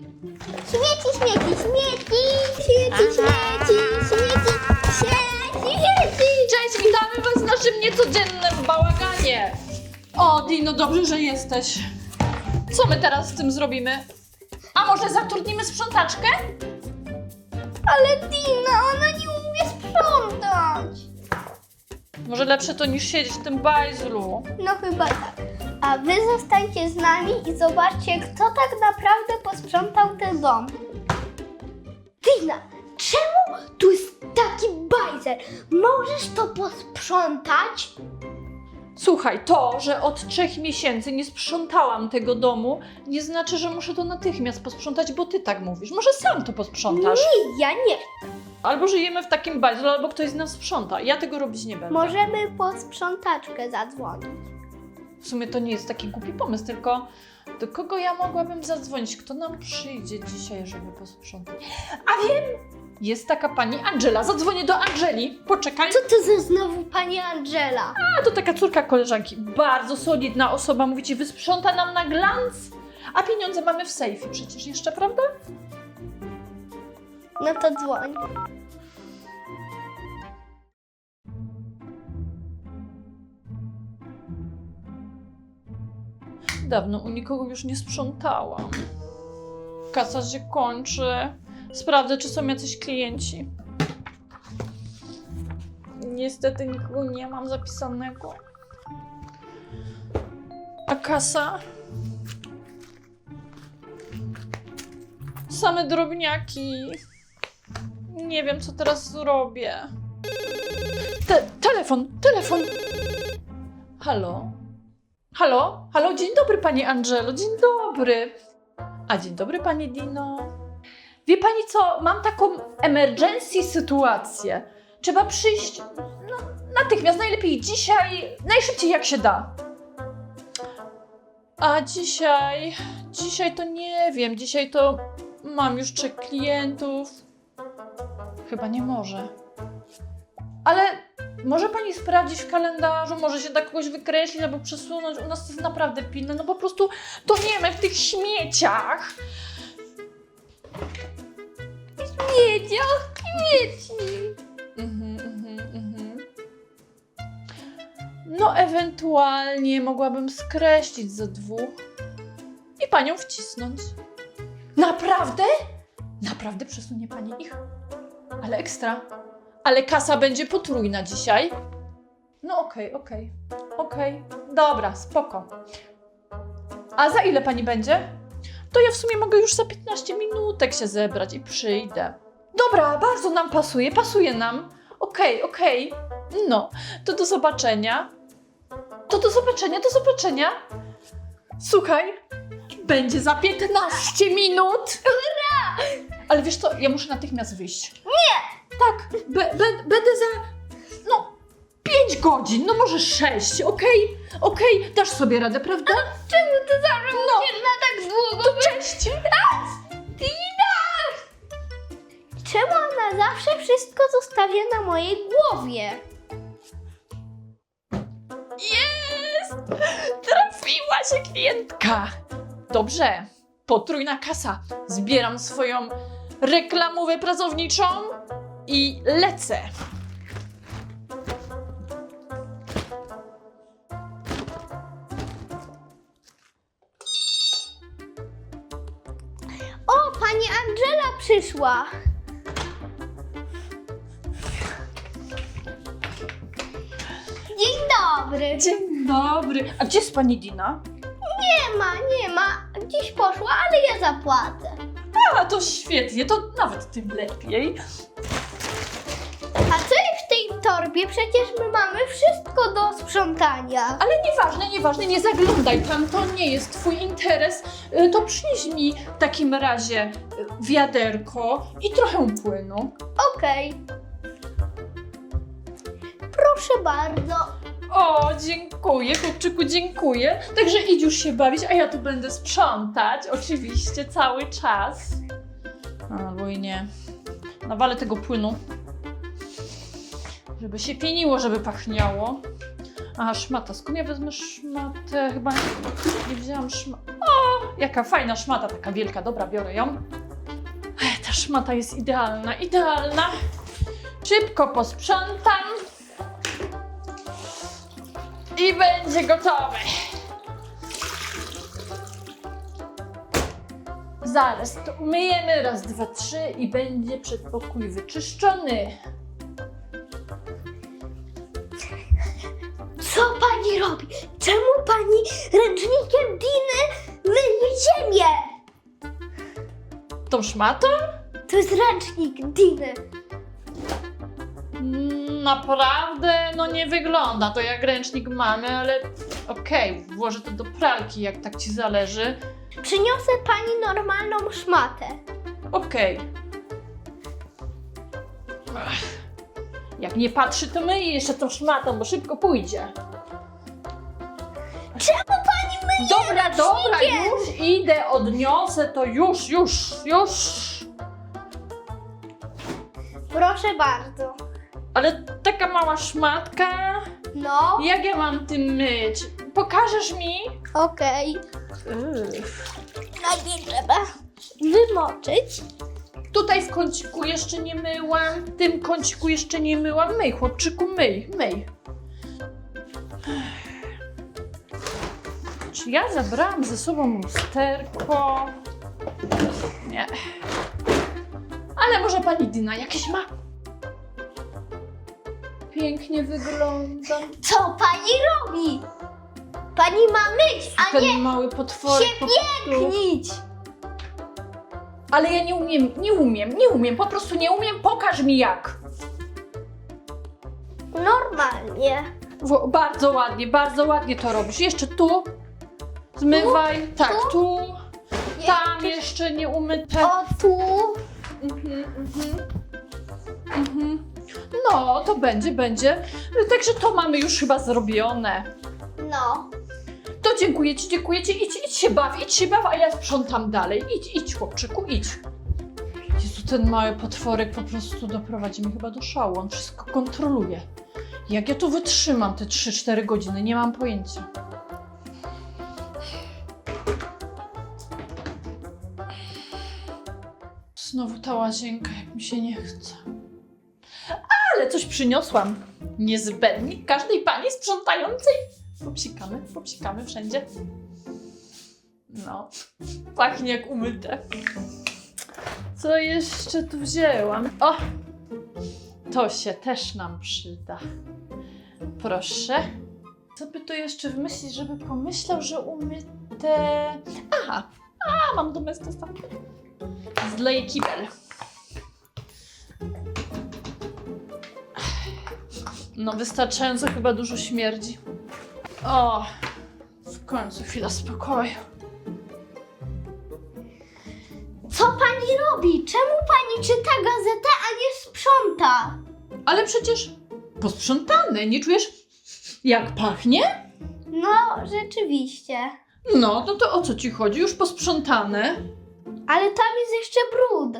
Śmieci, śmieci, śmieci, śmieci, śmieci, śmieci, śmieci, śmieci. Cześć, witamy Was w naszym niecodziennym bałaganie. O, Dino, dobrze, że jesteś. Co my teraz z tym zrobimy? A może zatrudnimy sprzątaczkę? Ale Dina, ona nie umie sprzątać. Może lepsze to niż siedzieć w tym bajzlu. No chyba tak. A wy zostańcie z nami i zobaczcie, kto tak naprawdę posprzątał ten dom. Dina, czemu tu jest taki bajzer? Możesz to posprzątać? Słuchaj, to, że od trzech miesięcy nie sprzątałam tego domu, nie znaczy, że muszę to natychmiast posprzątać, bo ty tak mówisz. Może sam to posprzątasz. Nie, ja nie. Albo żyjemy w takim bajzlu, albo ktoś z nas sprząta. Ja tego robić nie będę. Możemy po sprzątaczkę zadzwonić. W sumie to nie jest taki głupi pomysł, tylko do kogo ja mogłabym zadzwonić? Kto nam przyjdzie dzisiaj, żeby posprzątać? A wiem! Jest taka pani Angela. Zadzwonię do Angeli. Poczekaj. Co to za znowu pani Angela? A to taka córka koleżanki. Bardzo solidna osoba. Mówicie, wysprząta nam na glans. A pieniądze mamy w sejfie przecież jeszcze, prawda? No to dzwoń. Dawno u nikogo już nie sprzątałam. Kasa się kończy. Sprawdzę, czy są jacyś klienci. Niestety nikogo nie mam zapisanego. A kasa? Same drobniaki. Nie wiem, co teraz zrobię. Te telefon, telefon. Halo? Halo? Halo, dzień dobry Pani Angelo, dzień dobry. A dzień dobry Pani Dino. Wie Pani co, mam taką emergency sytuację. Trzeba przyjść no, natychmiast, najlepiej dzisiaj, najszybciej jak się da. A dzisiaj, dzisiaj to nie wiem, dzisiaj to mam już trzech klientów. Chyba nie może. Ale może pani sprawdzić w kalendarzu, może się da kogoś wykreślić albo przesunąć. U nas to jest naprawdę pilne, no po prostu toniemy w tych śmieciach. Śmieciach, śmieci. Mhm, mhm, mhm. No, ewentualnie mogłabym skreślić ze dwóch i panią wcisnąć. Naprawdę? Naprawdę przesunie pani ich? Ale ekstra. Ale kasa będzie potrójna dzisiaj. No okej, okej, okej. Dobra, spoko. A za ile pani będzie? To ja w sumie mogę już za 15 minutek się zebrać i przyjdę. Dobra, bardzo nam pasuje, pasuje nam. Okej, okej. No, to do zobaczenia. To do zobaczenia, do zobaczenia. Słuchaj, będzie za 15 minut. Ale wiesz co, ja muszę natychmiast wyjść. Nie! Tak, be, be, będę za, no, 5 godzin, no może 6, okej? Okej, dasz sobie radę, prawda? Czemu to zawsze musisz na tak długo? To cześć! Dina! Czemu ona zawsze wszystko zostawia na mojej głowie? Jest! Trafiła się klientka! Dobrze, potrójna kasa. Zbieram swoją reklamówę pracowniczą i lecę. O, pani Angela przyszła. Dzień dobry. Dzień dobry. A gdzie jest pani Dina? Nie ma, nie ma. Gdzieś poszła, ale ja zapłacę. A, to świetnie, to nawet tym lepiej. Torbie? Przecież my mamy wszystko do sprzątania. Ale nieważne, nieważne, nie zaglądaj tam, to nie jest twój interes. Y, To przynieś mi w takim razie y, wiaderko i trochę płynu. Okej. Proszę bardzo. O, dziękuję, chłopczyku, dziękuję. Także idź już się bawić, a ja tu będę sprzątać, oczywiście, cały czas. Albo i nie. Nawalę tego płynu. Żeby się pieniło, żeby pachniało. A, szmata. Skąd ja wezmę szmatę? Chyba nie wzięłam szmaty. O! Jaka fajna szmata, taka wielka. Dobra, biorę ją. Ech, ta szmata jest idealna, idealna. Szybko posprzątam. I będzie gotowe. Zaraz to umyjemy, raz, dwa, trzy i będzie przedpokój wyczyszczony. Pani robi? Czemu pani ręcznikiem Diny myje ziemię? Tą szmatą? To jest ręcznik Diny. Mm, Naprawdę, no nie wygląda to jak ręcznik mamy, ale okej, włożę to do pralki, jak tak ci zależy. Przyniosę pani normalną szmatę. Okej. Ach. Jak nie patrzy, to myję jeszcze tą szmatą, bo szybko pójdzie. Czemu pani myje Dobra, dobra, ręcznikiem? już idę, odniosę to już, już, już. Proszę bardzo. Ale taka mała szmatka, No, jak ja mam tym myć? Pokażesz mi? okej. Najpierw trzeba wymoczyć. Tutaj w kąciku jeszcze nie myłam, w tym kąciku jeszcze nie myłam. Myj, chłopczyku, myj, myj. Ja zabrałam ze sobą lusterko? Nie. Ale może pani Dina jakieś ma? Pięknie wygląda. Co pani robi? Pani ma myć, a nie Ten mały potworek się po prostu. knić. Ale ja nie umiem, nie umiem, nie umiem, po prostu nie umiem. Pokaż mi jak. Normalnie. Wo- bardzo ładnie, bardzo ładnie to robisz. Jeszcze tu. Zmywaj. tak, tu. Tam jeszcze nie umyte. O tu. Mhm, mhm. Mhm. No, to będzie, będzie. Także to mamy już chyba zrobione. No. To dziękuję ci, dziękuję ci. Idź, idź się baw, idź się baw, a ja sprzątam dalej. Idź, idź, chłopczyku, idź. Jezu, ten mały potworek po prostu doprowadzi mnie chyba do szału. On wszystko kontroluje. Jak ja tu wytrzymam te 3-4 godziny, nie mam pojęcia. Znowu ta łazienka, jak mi się nie chce. Ale coś przyniosłam. Niezbędnik każdej pani sprzątającej. Popsikamy, popsikamy wszędzie. No, pachnie jak umyte. Co jeszcze tu wzięłam? O! To się też nam przyda. Proszę. Co by tu jeszcze wymyślić, żeby pomyślał, że umyte... Aha! A, mam domestostat. Zleję kibel. No, wystarczająco chyba dużo śmierdzi. O, w końcu chwila spokoju. Co pani robi? Czemu pani czyta gazetę, a nie sprząta? Ale przecież posprzątane, nie czujesz jak pachnie? No, rzeczywiście. No, no to o co ci chodzi? Już posprzątane? Ale tam jest jeszcze brud.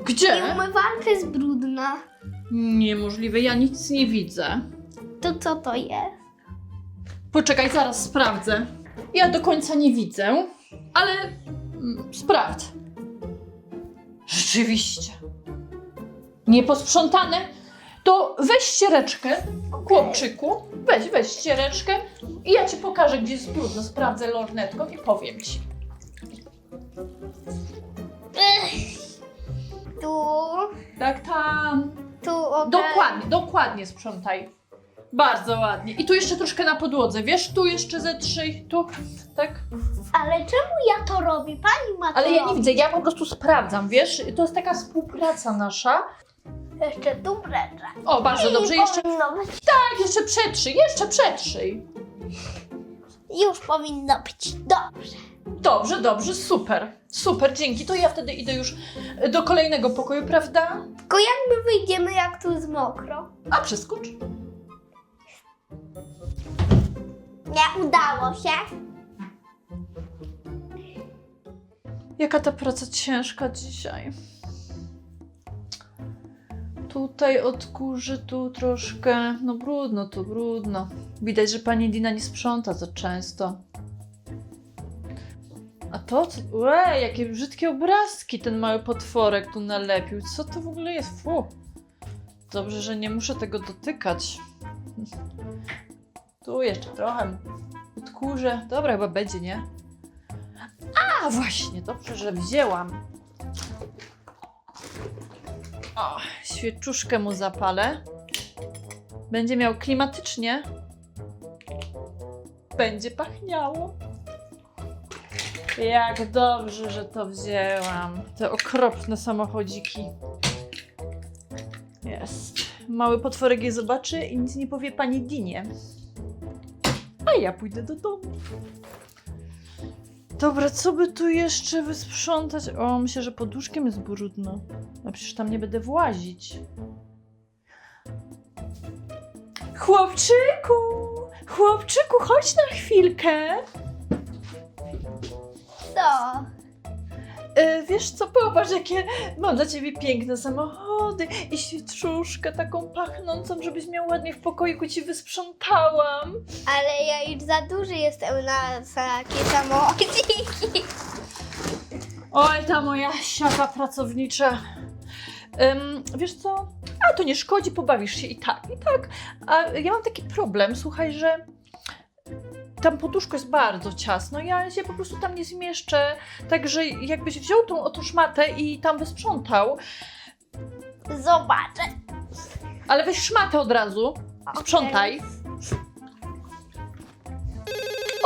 I Gdzie? umywalka jest brudna. Niemożliwe, ja nic nie widzę. To co to jest? Poczekaj, zaraz sprawdzę. Ja do końca nie widzę, ale mm, sprawdź. Rzeczywiście. Nieposprzątane. To weź ściereczkę, chłopczyku. Weź, weź ściereczkę i ja ci pokażę, gdzie jest brudno. Sprawdzę lornetką i powiem ci. Tu, Tak, tam. tu, okej. Dokładnie, dokładnie sprzątaj. Bardzo ładnie. I tu jeszcze troszkę na podłodze, wiesz? Tu jeszcze ze trzy, tu, tak? Ale czemu ja to robię? Pani ma to Ale ja nie robić. widzę, ja po prostu sprawdzam, wiesz? To jest taka współpraca nasza. Jeszcze tu breczę. O, bardzo dobrze, jeszcze, Powinno być. tak, jeszcze przetrzyj, jeszcze przetrzyj. Już powinno być dobrze. Dobrze, dobrze, super, super, dzięki. To ja wtedy idę już do kolejnego pokoju, prawda? Tylko jak my wyjdziemy, jak tu jest mokro? A, przeskocz. Nie udało się. Jaka ta praca ciężka dzisiaj. Tutaj odkurzę, tu troszkę. No brudno, tu brudno. Widać, że pani Dina nie sprząta za często. To co? Łe, jakie brzydkie obrazki ten mały potworek tu nalepił. Co to w ogóle jest? Fu. Dobrze, że nie muszę tego dotykać. Tu jeszcze trochę odkurzę. Dobra, chyba będzie, nie? A, właśnie, dobrze, że wzięłam. O, świeczuszkę mu zapalę. Będzie miał klimatycznie. Będzie pachniało. Jak dobrze, że to wzięłam. Te okropne samochodziki. Jest. Mały potworek je zobaczy i nic nie powie pani Dinie. A ja pójdę do domu. Dobra, co by tu jeszcze wysprzątać? O, myślę, że poduszkiem jest brudno. A przecież tam nie będę włazić. Chłopczyku! Chłopczyku, chodź na chwilkę. Co? E, wiesz co, popatrz, jakie mam dla ciebie piękne samochody i świeczuszkę taką pachnącą, żebyś miał ładnie w pokoiku ci wysprzątałam. Ale ja już za duży jestem na takie samochodziki. Oj, ta moja siata pracownicza. Wiesz co? A to nie szkodzi, pobawisz się i tak, i tak. A ja mam taki problem, słuchaj, że tam poduszko jest bardzo ciasno, ja się po prostu tam nie zmieszczę. Także jakbyś wziął tą oto szmatę i tam wysprzątał, Zobaczę. ale weź szmatę od razu, sprzątaj.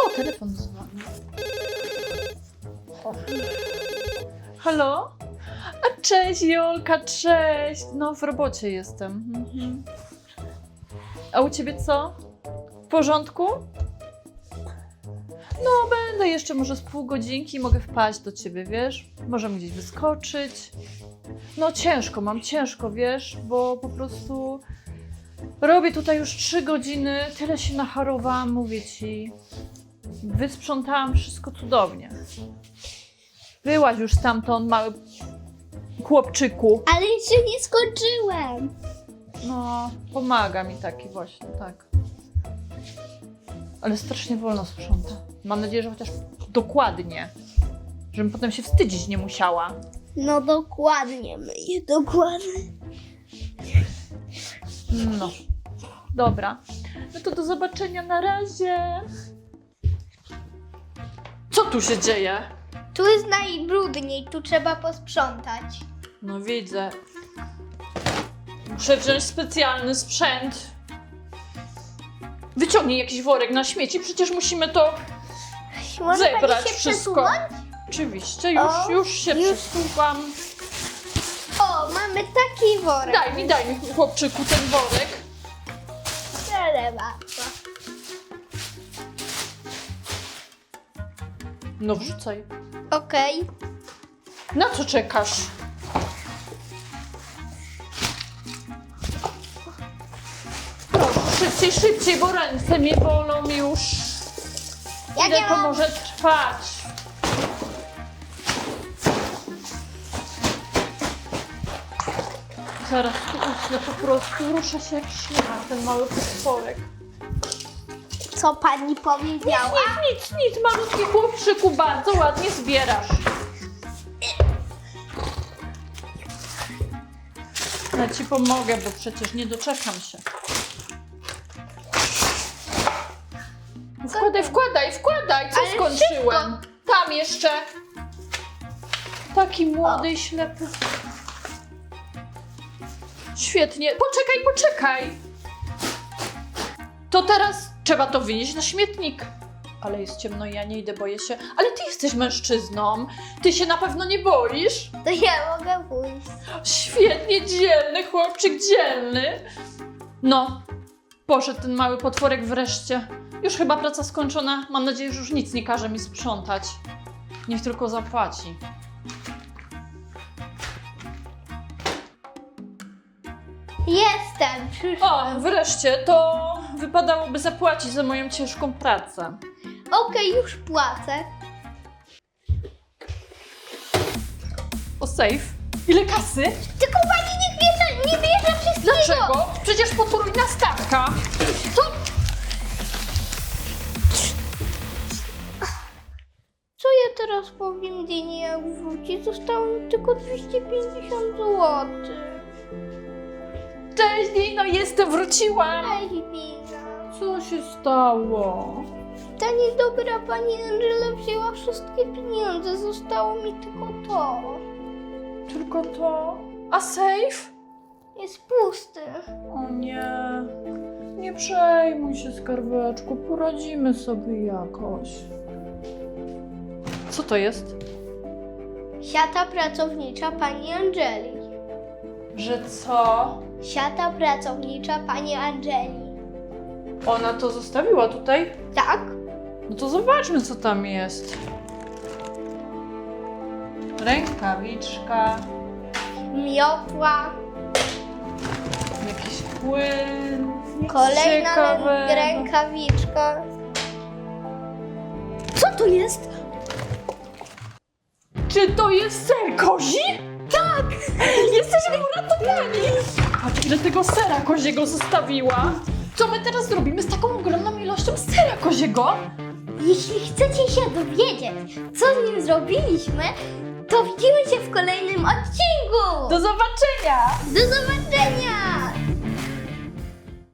O, telefon dzwoni. Halo? A cześć Jolka, cześć! No w robocie jestem. Mhm. A u ciebie co? W porządku? No będę jeszcze może z pół godzinki, mogę wpaść do ciebie, wiesz? Możemy gdzieś wyskoczyć. No ciężko, mam ciężko, wiesz, bo po prostu robię tutaj już trzy godziny, tyle się nacharowałam, mówię ci. Wysprzątałam wszystko cudownie. Byłaś już stamtąd, mały chłopczyku. Ale jeszcze nie skończyłem. No, pomaga mi taki właśnie, tak. Ale strasznie wolno sprząta. Mam nadzieję, że chociaż dokładnie. Żebym potem się wstydzić nie musiała. No dokładnie, myję dokładnie. No. Dobra. No to do zobaczenia na razie. Co tu się dzieje? Tu jest najbrudniej, tu trzeba posprzątać. No widzę. Muszę wziąć specjalny sprzęt. Wyciągnij jakiś worek na śmieci, przecież musimy to Może pani zebrać się wszystko. przesuwać? Oczywiście, już, O, już się już. przesuwam. O, mamy taki worek. Daj mi, daj mi, chłopczyku, ten worek. Bardzo. No wrzucaj. Okej. Na co czekasz? Proszę, szybciej, szybciej, bo ręce mnie bolą już. Ja Ile nie to mam... może trwać? Zaraz tu usnę po prostu. Rusza się jak ślimak ten mały potworek. Co pani powiedziała? Nic, nic, nic, malutki chłopczyku, bardzo ładnie zbierasz. Ja ci pomogę, bo przecież nie doczekam się. Wkładaj, wkładaj, wkładaj, co Ale skończyłem? Tam jeszcze. Taki młody i ślepy. Świetnie. Poczekaj, poczekaj. To teraz trzeba to wynieść na śmietnik. Ale jest ciemno i ja nie idę, boję się. Ale ty jesteś mężczyzną. Ty się na pewno nie boisz. To ja mogę pójść. Świetnie, dzielny chłopczyk, dzielny. No, poszedł ten mały potworek wreszcie. Już chyba praca skończona. Mam nadzieję, że już nic nie każe mi sprzątać. Niech tylko zapłaci. Jestem, przyszłam. O, wreszcie, to wypadałoby zapłacić za moją ciężką pracę. Okej, już płacę. O, safe. Ile kasy? Tylko pani nie bierze, wszystkiego. Dlaczego? Przecież potrójna stawka. To Co ja teraz zaraz po więzieniu jak wróci, zostało mi tylko 250 zł. Cześć, Dino, jestem, wróciłam! Ej, Dina. Co się stało? Ta niedobra pani Angela wzięła wszystkie pieniądze, zostało mi tylko to. Tylko to. A safe? Jest pusty. O nie. Nie przejmuj się, skarbeczku, poradzimy sobie jakoś. Co to jest? Siata pracownicza pani Angeli. Że co? Siata pracownicza pani Angeli. Ona to zostawiła tutaj? Tak? No to zobaczmy, co tam jest. Rękawiczka, Miotła. Jakiś płyn. nic Kolejna ciekawego. rękawiczka. Co to jest? Czy to jest ser kozi? Tak! Jesteśmy uratowani! Patrz, ile tego sera koziego zostawiła. Co my teraz zrobimy z taką ogromną ilością sera koziego? Jeśli chcecie się dowiedzieć, co z nim zrobiliśmy, to widzimy się w kolejnym odcinku. Do zobaczenia! Do zobaczenia!